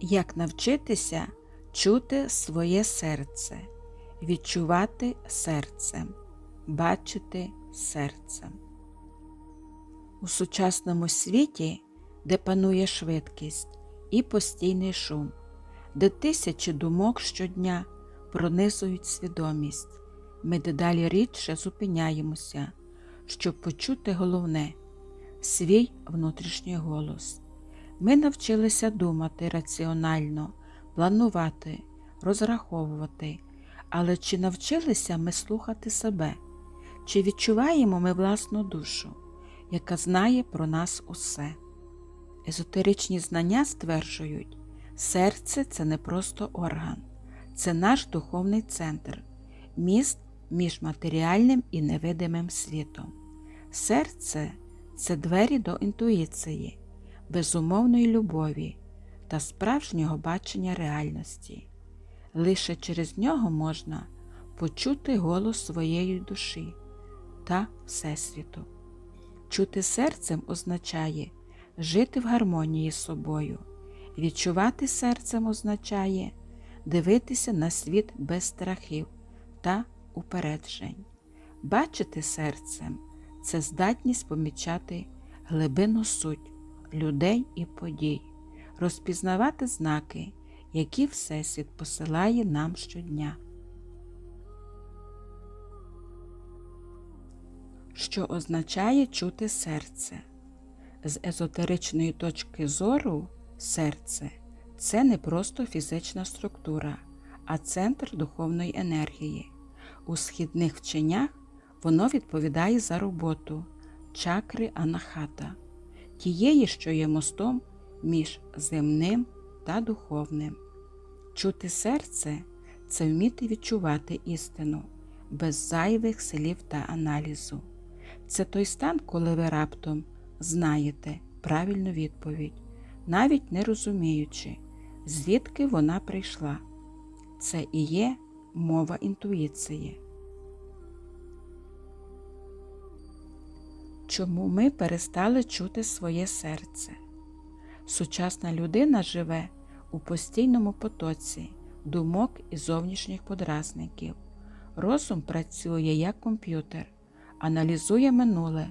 Як навчитися чути своє серце, відчувати серцем, бачити серцем. У сучасному світі, де панує швидкість і постійний шум, де тисячі думок щодня пронизують свідомість, ми дедалі рідше зупиняємося, щоб почути головне свій внутрішній голос. Ми навчилися думати раціонально, планувати, розраховувати, але чи навчилися ми слухати себе, чи відчуваємо ми власну душу, яка знає про нас усе? Езотеричні знання стверджують, серце це не просто орган, це наш духовний центр, міст між матеріальним і невидимим світом. Серце це двері до інтуїції безумовної любові та справжнього бачення реальності. Лише через нього можна почути голос своєї душі та Всесвіту. Чути серцем означає жити в гармонії з собою, відчувати серцем означає дивитися на світ без страхів та упереджень. Бачити серцем це здатність помічати глибину суть людей і подій, розпізнавати знаки, які Всесвіт посилає нам щодня. Що означає чути серце? З езотеричної точки зору серце це не просто фізична структура, а центр духовної енергії. У східних вченнях воно відповідає за роботу чакри анахата тієї, що є мостом між земним та духовним. Чути серце це вміти відчувати істину без зайвих слів та аналізу. Це той стан, коли ви раптом знаєте правильну відповідь, навіть не розуміючи, звідки вона прийшла. Це і є мова інтуїції. Чому ми перестали чути своє серце? Сучасна людина живе у постійному потоці думок і зовнішніх подразників. Розум працює як комп'ютер, аналізує минуле,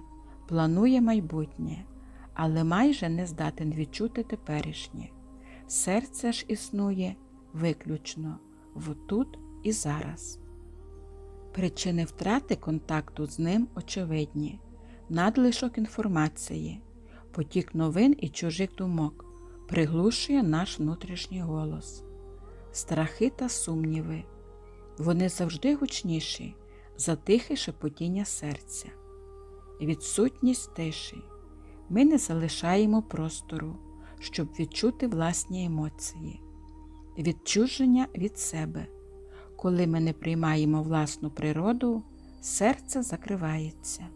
планує майбутнє, але майже не здатен відчути теперішнє. Серце ж існує виключно в тут і зараз. Причини втрати контакту з ним очевидні надлишок інформації, потік новин і чужих думок приглушує наш внутрішній голос, страхи та сумніви. Вони завжди гучніші за тихе шепотіння серця, відсутність тиші. Ми не залишаємо простору, щоб відчути власні емоції, відчуження від себе. Коли ми не приймаємо власну природу, серце закривається.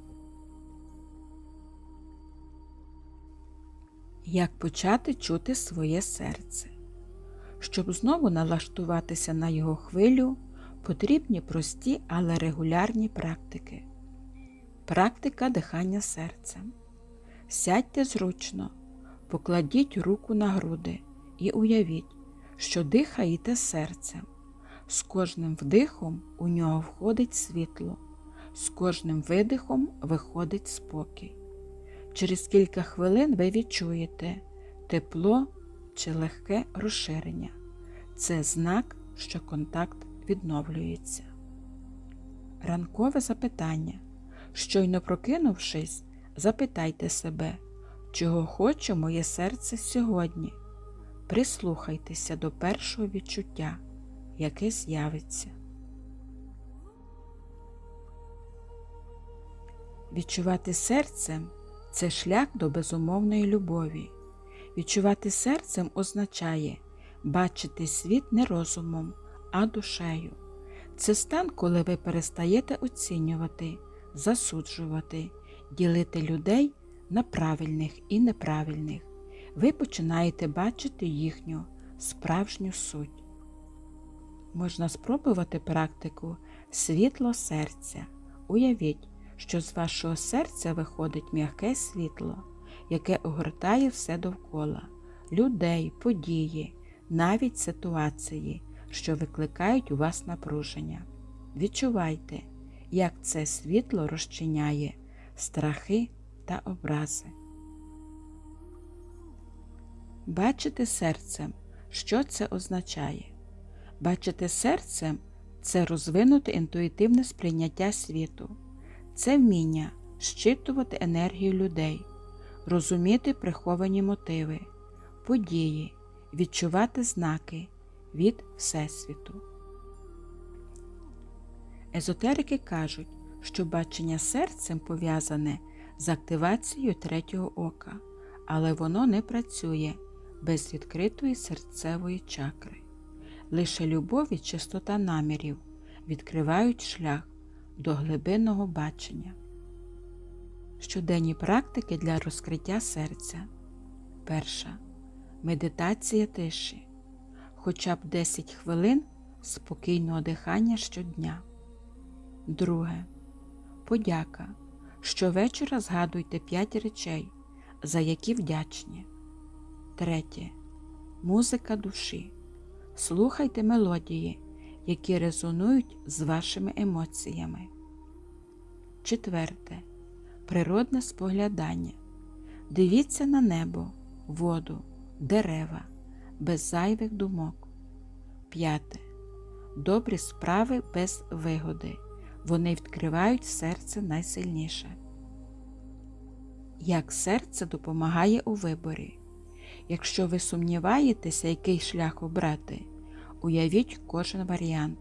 Як почати чути своє серце? Щоб знову налаштуватися на його хвилю, потрібні прості, але регулярні практики. Практика дихання серцем. Сядьте зручно, покладіть руку на груди і уявіть, що дихаєте серцем. З кожним вдихом у нього входить світло, з кожним видихом виходить спокій. Через кілька хвилин ви відчуєте тепло чи легке розширення. Це знак, що контакт відновлюється. Ранкове запитання. Щойно прокинувшись, запитайте себе, чого хоче моє серце сьогодні. Прислухайтеся до першого відчуття, яке з'явиться. Відчувати серцем це шлях до безумовної любові. Відчувати серцем означає бачити світ не розумом, а душею. Це стан, коли ви перестаєте оцінювати, засуджувати, ділити людей на правильних і неправильних. Ви починаєте бачити їхню справжню суть. Можна спробувати практику світло серця. Уявіть, що з вашого серця виходить м'яке світло, яке огортає все довкола людей, події, навіть ситуації, що викликають у вас напруження. Відчувайте, як це світло розчиняє страхи та образи. Бачити серцем, що це означає? Бачити серцем це розвинути інтуїтивне сприйняття світу, це вміння щитувати енергію людей, розуміти приховані мотиви, події, відчувати знаки від Всесвіту. Езотерики кажуть, що бачення серцем пов'язане з активацією третього ока, але воно не працює без відкритої серцевої чакри. Лише любов і чистота намірів відкривають шлях до глибинного бачення. Щоденні практики для розкриття серця. Перша медитація тиші. Хоча б 10 хвилин спокійного дихання щодня. Друге. Подяка. Щовечора згадуйте 5 речей, за які вдячні. Третє. Музика душі. Слухайте мелодії, які резонують з вашими емоціями. Четверте. Природне споглядання. Дивіться на небо, воду, дерева, без зайвих думок. П'яте. Добрі справи без вигоди. Вони відкривають серце найсильніше. Як серце допомагає у виборі. Якщо ви сумніваєтеся, який шлях обрати, уявіть кожен варіант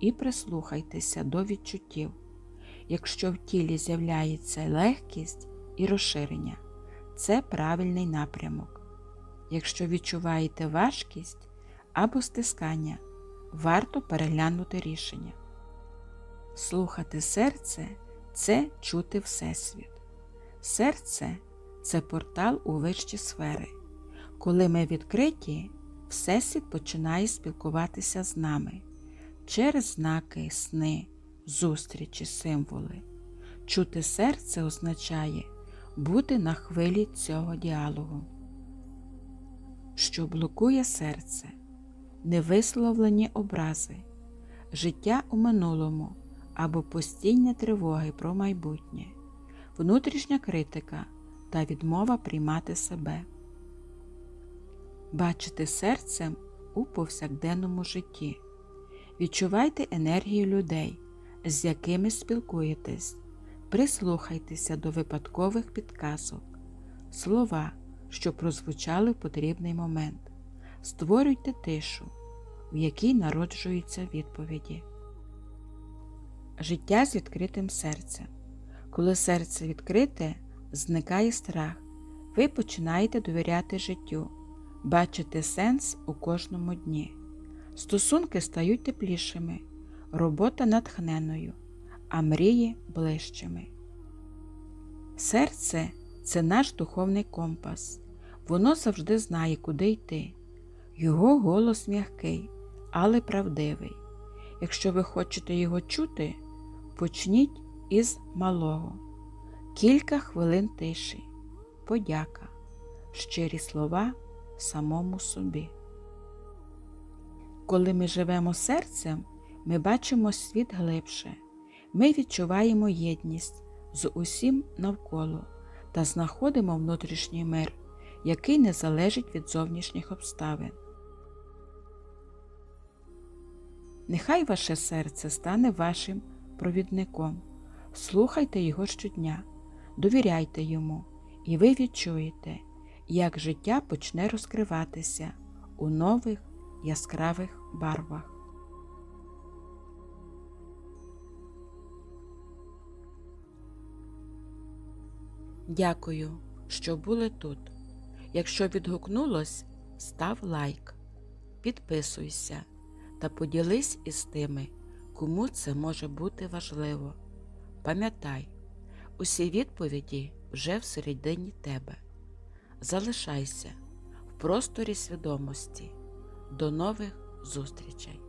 і прислухайтеся до відчуттів. Якщо в тілі з'являється легкість і розширення, це правильний напрямок. Якщо відчуваєте важкість або стискання, варто переглянути рішення. Слухати серце це чути Всесвіт. Серце це портал у вищі сфери. Коли ми відкриті, Всесвіт починає спілкуватися з нами через знаки, сни, зустрічі, символи. Чути серце означає бути на хвилі цього діалогу. Що блокує серце, невисловлені образи, життя у минулому або постійні тривоги про майбутнє, внутрішня критика та відмова приймати себе. Бачити серцем у повсякденному житті. Відчувайте енергію людей, з якими спілкуєтесь, прислухайтеся до випадкових підказок, слова, що прозвучали в потрібний момент. Створюйте тишу, в якій народжуються відповіді. Життя з відкритим серцем. Коли серце відкрите, зникає страх. Ви починаєте довіряти життю, бачити сенс у кожному дні. Стосунки стають теплішими, робота натхненою, а мрії ближчими. Серце це наш духовний компас. Воно завжди знає, куди йти. Його голос м'який, але правдивий. Якщо ви хочете його чути, почніть із малого. Кілька хвилин тиші, подяка, щирі слова самому собі. Коли ми живемо серцем, ми бачимо світ глибше, ми відчуваємо єдність з усім навколо та знаходимо внутрішній мир, який не залежить від зовнішніх обставин. Нехай ваше серце стане вашим провідником. Слухайте його щодня, довіряйте йому, і ви відчуєте, як життя почне розкриватися у нових яскравих барвах. Дякую, що були тут. Якщо відгукнулось, став лайк, підписуйся та поділись із тими, кому це може бути важливо. Пам'ятай, усі відповіді вже всередині тебе. Залишайся в просторі свідомості. До нових зустрічей!